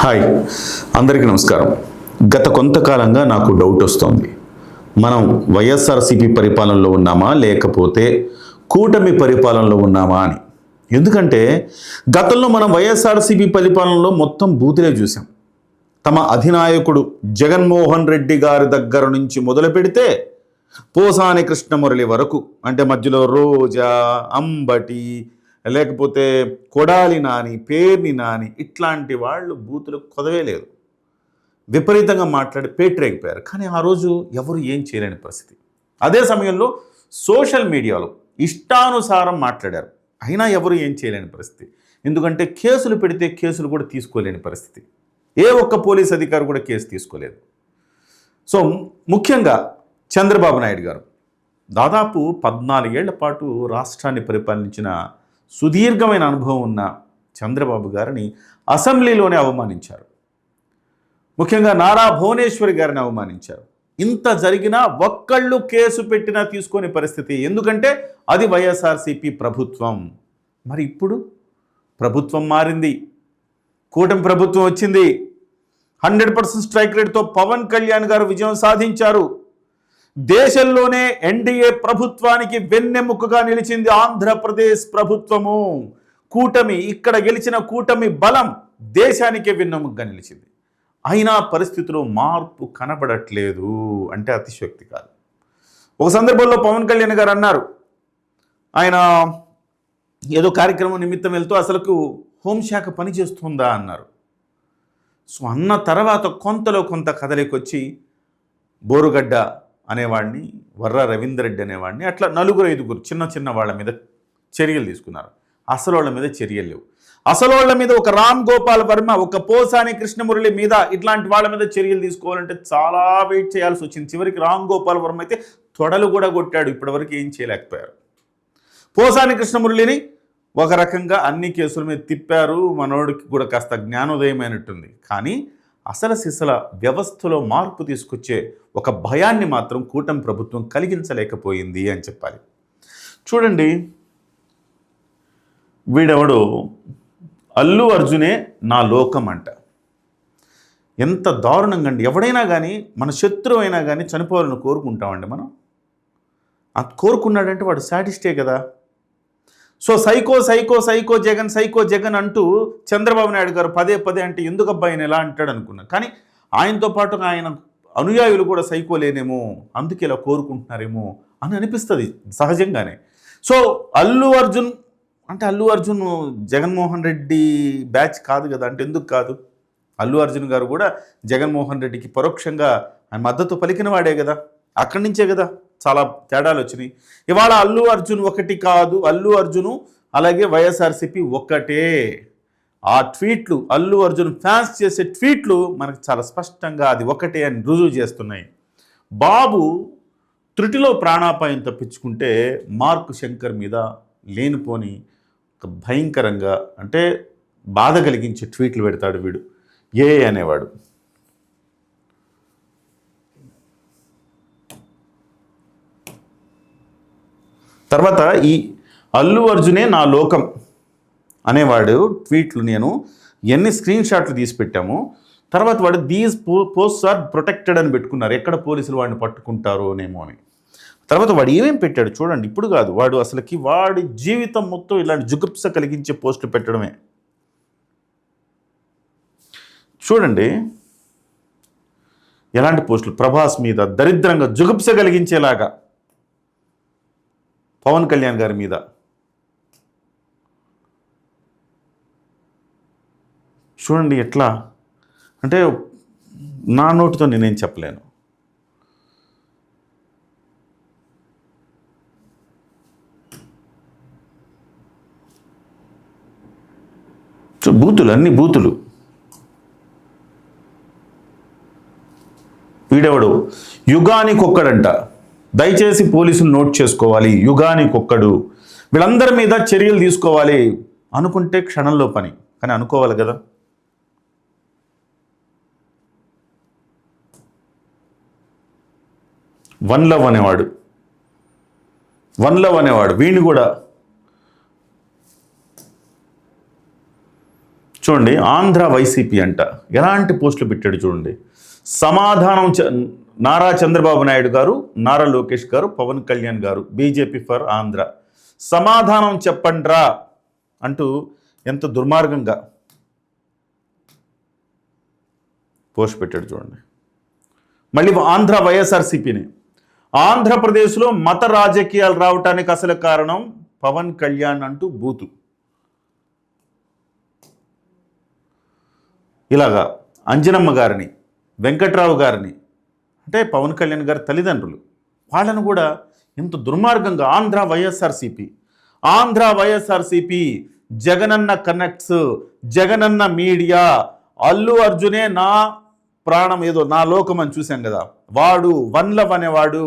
Hi. అందరికీ నమస్కారం. గత కొంతకాలంగా నాకు డౌట్ వస్తోంది. మనం వైఎస్ఆర్సీపీ పరిపాలనలో ఉన్నామా? లేకపోతే కూటమి పరిపాలనలో ఉన్నామా అని. ఎందుకంటే గతంలో మనం వైఎస్ఆర్సీపీ పరిపాలనలో మొత్తం బూతులే చూసాం తమ అధినాయకుడు జగన్మోహన్ రెడ్డి గారి దగ్గర నుంచి మొదలు పెడితే పోసాని కృష్ణమురళి వరకు అంటే మధ్యలో రోజా అంబటి లేకపోతే కొడాలి నాని పేర్ని నాని ఇట్లాంటి వాళ్ళు బూతులకు కొదవే లేదు. విపరీతంగా మాట్లాడి పేటరేగిపోయారు కానీ ఆ రోజు ఎవరు ఏం చేయలేని పరిస్థితి. అదే సమయంలో సోషల్ మీడియాలో ఇష్టానుసారం మాట్లాడారు. అయినా ఎవరు ఏం చేయలేని పరిస్థితి. ఎందుకంటే కేసులు పెడితే కేసులు కూడా తీసుకోలేని పరిస్థితి. ఏ ఒక్క పోలీస్ అధికారి కూడా కేసు తీసుకోలేదు. సో ముఖ్యంగా చంద్రబాబు నాయుడు గారు దాదాపు పద్నాలుగేళ్ళ పాటు రాష్ట్రాన్ని పరిపాలించిన సుదీర్ఘమైన అనుభవం ఉన్న చంద్రబాబు గారిని అసెంబ్లీలోనే అవమానించారు. ముఖ్యంగా నారా భువనేశ్వరి గారిని అవమానించారు. ఇంత జరిగినా ఒక్కళ్ళు కేసు పెట్టినా తీసుకునే పరిస్థితి ఎందుకంటే అది వైఎస్ఆర్సీపీ ప్రభుత్వం. మరి ఇప్పుడు ప్రభుత్వం మారింది. కూటమి ప్రభుత్వం వచ్చింది. హండ్రెడ్ పర్సెంట్ స్ట్రైక్ రేట్తో పవన్ కళ్యాణ్ గారు విజయం సాధించారు. దేశంలోనే ఎన్డీఏ ప్రభుత్వానికి వెన్నెముకగా నిలిచింది ఆంధ్రప్రదేశ్ ప్రభుత్వము. కూటమి ఇక్కడ గెలిచిన కూటమి బలం దేశానికే వెన్నెముకగా నిలిచింది. అయినా పరిస్థితిలో మార్పు కనబడట్లేదు అంటే అతిశక్తి కాదు. ఒక సందర్భంలో పవన్ కళ్యాణ్ గారు అన్నారు ఆయన ఏదో కార్యక్రమం నిమిత్తం వెళ్తూ అసలుకు హోంశాఖ పనిచేస్తుందా అన్నారు. సో అన్న తర్వాత కొంతలో కొంత కదలికొచ్చి బోరుగడ్డ అనేవాడిని వర్ర రవీందర్ రెడ్డి అనేవాడిని అట్లా నలుగురు ఐదుగురు చిన్న చిన్న వాళ్ళ మీద చర్యలు తీసుకున్నారు. అసలు వాళ్ళ మీద చర్యలు లేవు. అసలు వాళ్ళ మీద ఒక రామ్ గోపాల్ వర్మ ఒక పోసాని కృష్ణమురళి మీద ఇట్లాంటి వాళ్ళ మీద చర్యలు తీసుకోవాలంటే చాలా వెయిట్ చేయాల్సి వచ్చింది. చివరికి రామ్ గోపాల్ వర్మ అయితే తొడలు కూడా కొట్టాడు. ఇప్పటివరకు ఏం చేయలేకపోయారు. పోసాని కృష్ణమురళిని ఒక రకంగా అన్ని కేసుల మీద తిప్పారు. మనోడికి కూడా కాస్త జ్ఞానోదయమైనట్టుంది. కానీ అసలు సిసల వ్యవస్థలో మార్పు తీసుకొచ్చే ఒక భయాన్ని మాత్రం కూటమి ప్రభుత్వం కలిగించలేకపోయింది అని చెప్పాలి. చూడండి. వీడెవడు? అల్లు అర్జునే నా లోకం అంట. ఎంత దారుణంగా అండి ఎవడైనా కానీ మన శత్రువు అయినా కానీ చనిపోవాలని కోరుకుంటామండి మనం. అది కోరుకున్నాడంటే వాడు సాటిస్టే కదా. So psycho psycho psycho Jagan psycho Jagan అంటూ చంద్రబాబు నాయుడు గారు పదే పదే అంటే ఎందుకు అబ్బాయి ఆయన ఎలా అంటాడు అనుకున్నా. కానీ ఆయనతో పాటు ఆయన అనుయాయులు కూడా సైకో లేనేమో అందుకే ఇలా కోరుకుంటున్నారేమో అని అనిపిస్తుంది సహజంగానే. సో అల్లు అర్జున్ అంటే అల్లు అర్జున్ జగన్మోహన్ రెడ్డి బ్యాచ్ కాదు కదా అంటే ఎందుకు కాదు? అల్లు అర్జున్ గారు కూడా జగన్మోహన్ రెడ్డికి పరోక్షంగా ఆయన మద్దతు పలికిన వాడే కదా అక్కడి నుంచే కదా. చాలా తేడాలు వచ్చినాయి. ఇవాళ అల్లు అర్జున్ ఒకటి కాదు అల్లు అర్జును అలాగే వైఎస్ఆర్సిపి ఒక్కటే ఆ ట్వీట్లు అల్లు అర్జున్ ఫ్యాన్స్ చేసే ట్వీట్లు మనకు చాలా స్పష్టంగా అది ఒకటే అని రుజువు చేస్తున్నాయి. బాబు త్రుటిలో ప్రాణాపాయం తప్పించుకుంటే మార్క్ శంకర్ మీద లేనిపోని భయంకరంగా అంటే బాధ కలిగించే ట్వీట్లు పెడతాడు వీడు. ఏ అనేవాడు. తర్వాత ఈ అల్లు అర్జునే నా లోకం అనేవాడు ట్వీట్లు నేను ఎన్ని స్క్రీన్ షాట్లు తీసి పెట్టాము తర్వాత వాడు దీస్ పో పోస్ట్ ఆర్ ప్రొటెక్టెడ్ అని పెట్టుకున్నారు. ఎక్కడ పోలీసులు వాడిని పట్టుకుంటారో అనేమో అని. తర్వాత వాడు ఏమేం పెట్టాడు చూడండి ఇప్పుడు కాదు. వాడు అసలుకి వాడి జీవితం మొత్తం ఇలాంటి జుగుప్స కలిగించే పోస్టులు పెట్టడమే. చూడండి ఎలాంటి పోస్టులు ప్రభాస్ మీద దరిద్రంగా జుగుప్స కలిగించేలాగా. పవన్ కళ్యాణ్ గారి మీద. చూడండి ఎట్లా అంటే నా నోటితో నేనేం చెప్పలేను. బూతులు అన్ని బూతులు. వీడెవడు? యుగానికొక్కడంట. దయచేసి పోలీసులు నోట్ చేసుకోవాలి. యుగానికొక్కడు. వీళ్ళందరి మీద చర్యలు తీసుకోవాలి అనుకుంటే క్షణంలో పని. కానీ అనుకోవాలి కదా. వన్ లవ్ అనేవాడు. వన్ లవ్ అనేవాడు. వీణి కూడా. చూడండి ఆంధ్ర వైసీపీ అంట. ఎలాంటి పోస్టులు పెట్టాడు చూడండి. సమాధానం నారా చంద్రబాబు నాయుడు గారు నారా లోకేష్ గారు పవన్ కళ్యాణ్ గారు బీజేపీ ఫర్ ఆంధ్ర. సమాధానం చెప్పండ్రా అంటూ ఎంత దుర్మార్గంగా పోస్ట్ పెట్టాడు చూడండి. మళ్ళీ ఆంధ్ర వైఎస్ఆర్సీపీని. ఆంధ్రప్రదేశ్లో మత రాజకీయాలు రావటానికి అసలు కారణం పవన్ కళ్యాణ్ అంటూ బూతు. ఇలాగా అంజనమ్మ గారిని వెంకట్రావు గారిని అంటే పవన్ కళ్యాణ్ గారి తల్లిదండ్రులు. వాళ్ళను కూడా ఇంత దుర్మార్గంగా ఆంధ్ర వైఎస్ఆర్సిపి ఆంధ్ర వైఎస్ఆర్సిపి జగనన్న కనెక్ట్స్ జగనన్న మీడియా అల్లు అర్జునే నా ప్రాణం ఏదో నా లోకం అని చూశాం కదా. వాడు వన్ లవ్ అనేవాడు.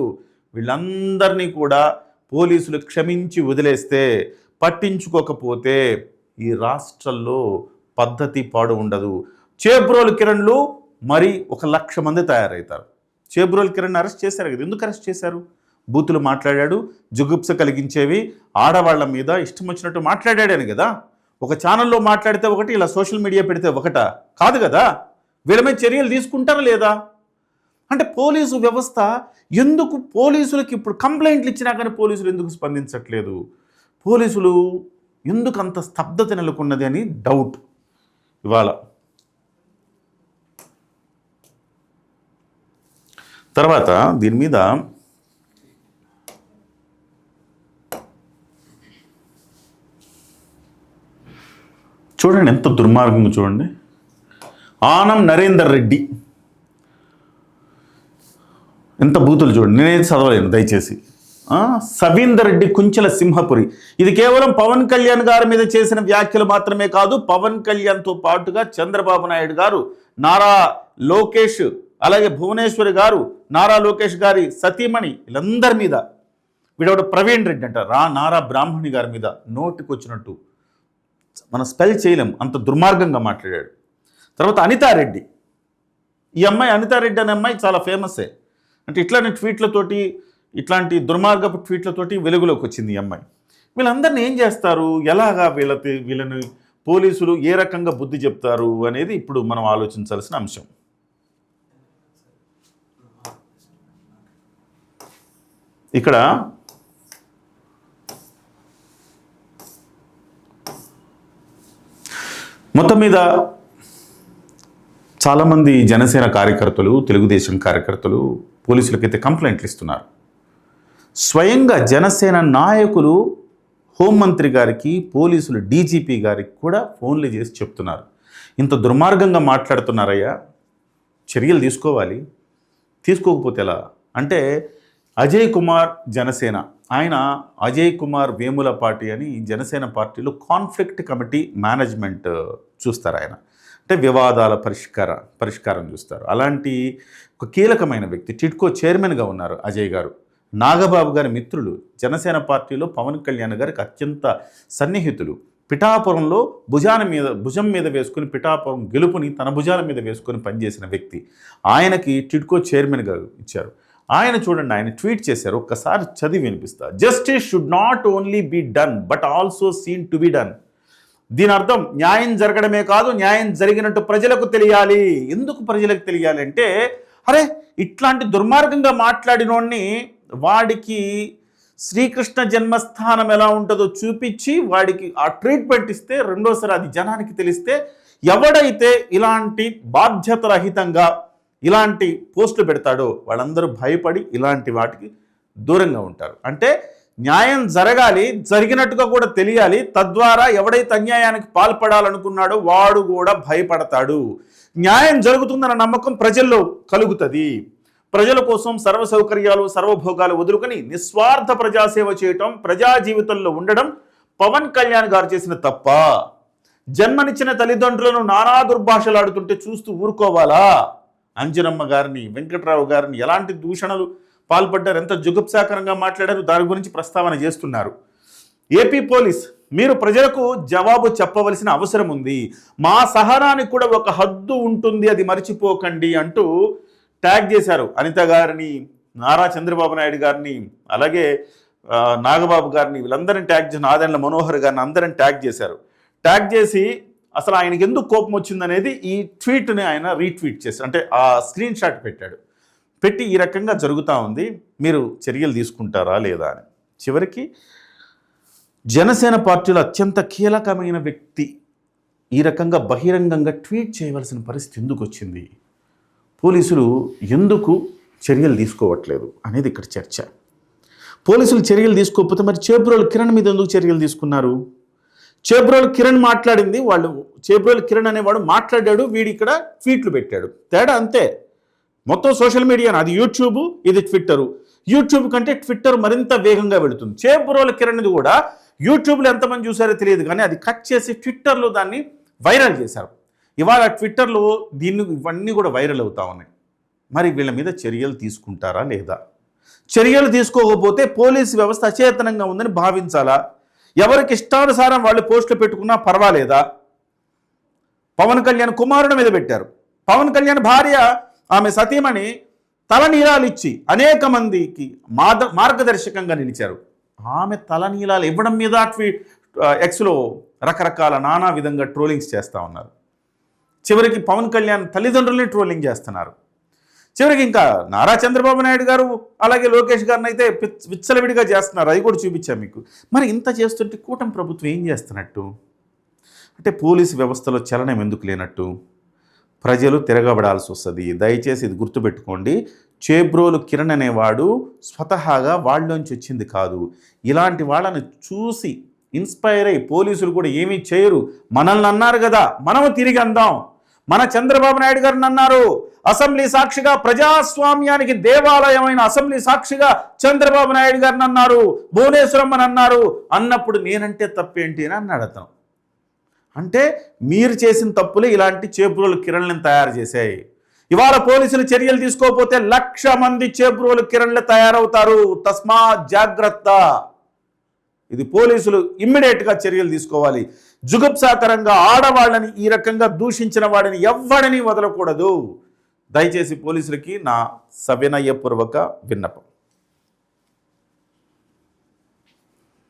వీళ్ళందరినీ కూడా పోలీసులు క్షమించి వదిలేస్తే పట్టించుకోకపోతే ఈ రాష్ట్రంలో పద్ధతి పాడు ఉండదు. చేబ్రోలు కిరణ్లు మరి ఒక లక్ష మంది తయారవుతారు చేబ్రోల్ కిరణ్ అరెస్ట్ చేశారు కదా ఎందుకు అరెస్ట్ చేశారు? బూతులు మాట్లాడాడు జుగుప్స కలిగించేవి ఆడవాళ్ళ మీద ఇష్టం వచ్చినట్టు మాట్లాడాడని కదా. ఒక ఛానల్లో మాట్లాడితే ఒకటి ఇలా సోషల్ మీడియా పెడితే ఒకట. కాదు కదా. వీళ్ళ మీద చర్యలు తీసుకుంటారా లేదా? అంటే పోలీసు వ్యవస్థ ఎందుకు పోలీసులకి ఇప్పుడు కంప్లైంట్లు ఇచ్చినా కానీ పోలీసులు ఎందుకు స్పందించట్లేదు? పోలీసులు ఎందుకు అంత స్తబ్దత నెలకొన్నది అని డౌట్ ఇవాళ. తర్వాత దీని మీద చూడండి ఎంత దుర్మార్గంగా చూడండి. ఆనం నరేందర్ రెడ్డి. ఎంత బూతులు చూడండి. నేనేది చదవలేను దయచేసి. సవీందర్ రెడ్డి కుంచెల సింహపురి. ఇది కేవలం పవన్ కళ్యాణ్ గారి మీద చేసిన వ్యాఖ్యలు మాత్రమే కాదు పవన్ కళ్యాణ్తో పాటుగా చంద్రబాబు నాయుడు గారు నారా లోకేష్ అలాగే భువనేశ్వరి గారు నారా లోకేష్ గారి సతీమణి వీళ్ళందరి మీద వీడవాడు ప్రవీణ్ రెడ్డి అంట రా నారా బ్రాహ్మణి గారి మీద నోటికొచ్చినట్టు మనం స్పెల్ చేయలేం అంత దుర్మార్గంగా మాట్లాడాడు. తర్వాత అనితారెడ్డి. ఈ అమ్మాయి అనితారెడ్డి అనే అమ్మాయి చాలా ఫేమసే అంటే ఇట్లాంటి ట్వీట్లతోటి ఇట్లాంటి దుర్మార్గపు ట్వీట్లతోటి వెలుగులోకి వచ్చింది ఈ అమ్మాయి. వీళ్ళందరినీ ఏం చేస్తారు? ఎలాగా వీళ్ళ వీళ్ళని పోలీసులు ఏ రకంగా బుద్ధి చెప్తారు అనేది ఇప్పుడు మనం ఆలోచించాల్సిన అంశం. ఇక్కడ మొత్తం మీద చాలామంది జనసేన కార్యకర్తలు తెలుగుదేశం కార్యకర్తలు పోలీసులకైతే కంప్లైంట్లు ఇస్తున్నారు. స్వయంగా జనసేన నాయకులు హోంమంత్రి గారికి పోలీసులు డీజీపీ గారికి కూడా ఫోన్లు చేసి చెప్తున్నారు. ఇంత దుర్మార్గంగా మాట్లాడుతున్నారయ్యా చర్యలు తీసుకోవాలి. తీసుకోకపోతే ఎలా? అంటే అజయ్ కుమార్ జనసేన. ఆయన అజయ్ కుమార్ వేముల పార్టీ అని జనసేన పార్టీలో కాన్ఫ్లిక్ట్ కమిటీ మేనేజ్మెంట్ చూస్తారు ఆయన. అంటే వివాదాల పరిష్కార పరిష్కారం చూస్తారు. అలాంటి ఒక కీలకమైన వ్యక్తి టిడ్కో చైర్మన్గా ఉన్నారు అజయ్ గారు. నాగబాబు గారి మిత్రులు జనసేన పార్టీలో పవన్ కళ్యాణ్ గారికి అత్యంత సన్నిహితులు. పిఠాపురంలో భుజాన మీద భుజం మీద వేసుకుని పిఠాపురం గెలుపుని తన భుజాల మీద వేసుకొని పనిచేసిన వ్యక్తి. ఆయనకి టిడ్కో చైర్మన్గా ఇచ్చారు. ఆయన చూడండి ఆయన ట్వీట్ చేశారు ఒక్కసారి చదివి వినిపిస్తా. Justice should not only be done but also seen to be done దీని అర్థం న్యాయం జరగడమే కాదు న్యాయం జరిగినట్టు ప్రజలకు తెలియాలి. ఎందుకు ప్రజలకు తెలియాలి అంటే అరే ఇట్లాంటి దుర్మార్గంగా మాట్లాడినోడిని వాడికి శ్రీకృష్ణ జన్మస్థానం ఎలా ఉంటుందో చూపించి వాడికి ఆ ట్రీట్మెంట్ ఇస్తే రెండోసారి అది జనానికి తెలిస్తే ఎవడైతే ఇలాంటి బాధ్యతరహితంగా ఇలాంటి పోస్టులు పెడతాడో వాళ్ళందరూ భయపడి ఇలాంటి వాటికి దూరంగా ఉంటారు. అంటే న్యాయం జరగాలి జరిగినట్టుగా కూడా తెలియాలి. తద్వారా ఎవడైతే అన్యాయానికి పాల్పడాలనుకున్నాడో వాడు కూడా భయపడతాడు. న్యాయం జరుగుతుందన్న నమ్మకం ప్రజల్లో కలుగుతుంది. ప్రజల కోసం సర్వ సౌకర్యాలు సర్వభోగాలు వదులుకొని నిస్వార్థ ప్రజాసేవ చేయటం ప్రజా జీవితంలో ఉండడం పవన్ కళ్యాణ్ గారు చేసిన తప్ప జన్మనిచ్చిన తల్లిదండ్రులను నానా దుర్భాషలాడుతుంటే చూస్తూ ఊరుకోవాలా? అంజనమ్మ గారిని వెంకట్రావు గారిని ఎలాంటి దూషణలు పాల్పడ్డారు ఎంత జుగుప్సాకరంగా మాట్లాడారు దాని గురించి ప్రస్తావన చేస్తున్నారు. ఏపీ పోలీస్ మీరు ప్రజలకు జవాబు చెప్పవలసిన అవసరం ఉంది. మా సహనానికి కూడా ఒక హద్దు ఉంటుంది అది మర్చిపోకండి అంటూ ట్యాగ్ చేశారు అనిత గారిని నారా చంద్రబాబు నాయుడు గారిని అలాగే నాగబాబు గారిని వీళ్ళందరిని ట్యాగ్ చేసిన ఆదరణ మనోహర్ గారిని అందరిని ట్యాగ్ చేశారు. ట్యాగ్ చేసి అసలు ఆయనకి ఎందుకు కోపం వచ్చిందనేది ఈ ట్వీట్ని ఆయన రీట్వీట్ చేశారు. అంటే ఆ స్క్రీన్ షాట్ పెట్టాడు. పెట్టి ఈ రకంగా జరుగుతూ ఉంది. మీరు చర్యలు తీసుకుంటారా లేదా అని. చివరికి జనసేన పార్టీలో అత్యంత కీలకమైన వ్యక్తి ఈ రకంగా బహిరంగంగా ట్వీట్ చేయవలసిన పరిస్థితి ఎందుకు వచ్చింది? పోలీసులు ఎందుకు చర్యలు తీసుకోవట్లేదు అనేది ఇక్కడ చర్చ. పోలీసులు చర్యలు తీసుకోకపోతే మరి చేబ్రోలు కిరణ్ మీద ఎందుకు చర్యలు తీసుకున్నారు? చేబ్రోలు కిరణ్ మాట్లాడింది వాళ్ళు చేబ్రోలు కిరణ్ అనేవాడు మాట్లాడాడు వీడి ఇక్కడ ట్వీట్లు పెట్టాడు. తేడా అంతే. మొత్తం సోషల్ మీడియా అది యూట్యూబ్ ఇది ట్విట్టరు. యూట్యూబ్ కంటే ట్విట్టర్ మరింత వేగంగా వెళుతుంది. చేబ్రోల కిరణ్ది కూడా యూట్యూబ్లో ఎంతమంది చూసారో తెలియదు కానీ అది కట్ చేసి ట్విట్టర్లో దాన్ని వైరల్ చేశారు. ఇవాళ ట్విట్టర్లో దీన్ని ఇవన్నీ కూడా వైరల్ అవుతా ఉన్నాయి. మరి వీళ్ళ మీద చర్యలు తీసుకుంటారా లేదా? చర్యలు తీసుకోకపోతే పోలీసు వ్యవస్థ అచేతనంగా ఉందని భావించాలా? ఎవరికి ఇష్టానుసారం వాళ్ళు పోస్టులు పెట్టుకున్నా పర్వాలేదా? పవన్ కళ్యాణ్ కుమారుడు మీద పెట్టారు. పవన్ కళ్యాణ్ భార్య ఆమె సతీమణి తలనీలాలు ఇచ్చి అనేక మందికి మాద మార్గదర్శకంగా నిలిచారు. ఆమె తలనీలాలు ఇవ్వడం మీద ట్వీ ఎక్స్లో రకరకాల నానా విధంగా ట్రోలింగ్స్ చేస్తూ ఉన్నారు. చివరికి పవన్ కళ్యాణ్ తల్లిదండ్రుల్ని ట్రోలింగ్ చేస్తున్నారు. చివరికి ఇంకా నారా చంద్రబాబు నాయుడు గారు అలాగే లోకేష్ గారిని అయితే విచ్చలవిడిగా చేస్తున్నారు. అది కూడా చూపించాం మీకు. మరి ఇంత చేస్తుంటే కూటమి ప్రభుత్వం ఏం చేస్తున్నట్టు? అంటే పోలీసు వ్యవస్థలో చలనం ఎందుకు లేనట్టు? ప్రజలు తిరగబడాల్సి వస్తుంది. దయచేసి ఇది గుర్తుపెట్టుకోండి. చేబ్రోలు కిరణ్ అనేవాడు స్వతహాగా వాళ్ళలోంచి వచ్చింది కాదు. ఇలాంటి వాళ్ళని చూసి ఇన్స్పైర్ అయ్యి పోలీసులు కూడా ఏమీ చేయరు. మనల్ని అన్నారు కదా మనము తిరిగి అందాం. మన చంద్రబాబు నాయుడు గారిని అన్నారు. అసెంబ్లీ సాక్షిగా ప్రజాస్వామ్యానికి దేవాలయమైన అసెంబ్లీ సాక్షిగా చంద్రబాబు నాయుడు గారిని అన్నారు. భువనేశ్వరమ్మని అన్నారు. అన్నప్పుడు నేనంటే తప్పేంటి అని అన్నాడు అతను. అంటే మీరు చేసిన తప్పులు ఇలాంటి చేపురోలు కిరణ్లను తయారు చేశాయి. ఇవాళ పోలీసులు చర్యలు తీసుకోకపోతే లక్ష మంది చేపురోలు కిరణ్లు తయారవుతారు. తస్మా జాగ్రత్త. ఇది పోలీసులు ఇమ్మీడియట్గా చర్యలు తీసుకోవాలి. జుగుప్సాకరంగా ఆడవాళ్ళని ఈ రకంగా దూషించిన వాడిని ఎవ్వడని వదలకూడదు. దయచేసి పోలీసులకి నా సవినయపూర్వక విన్నపం.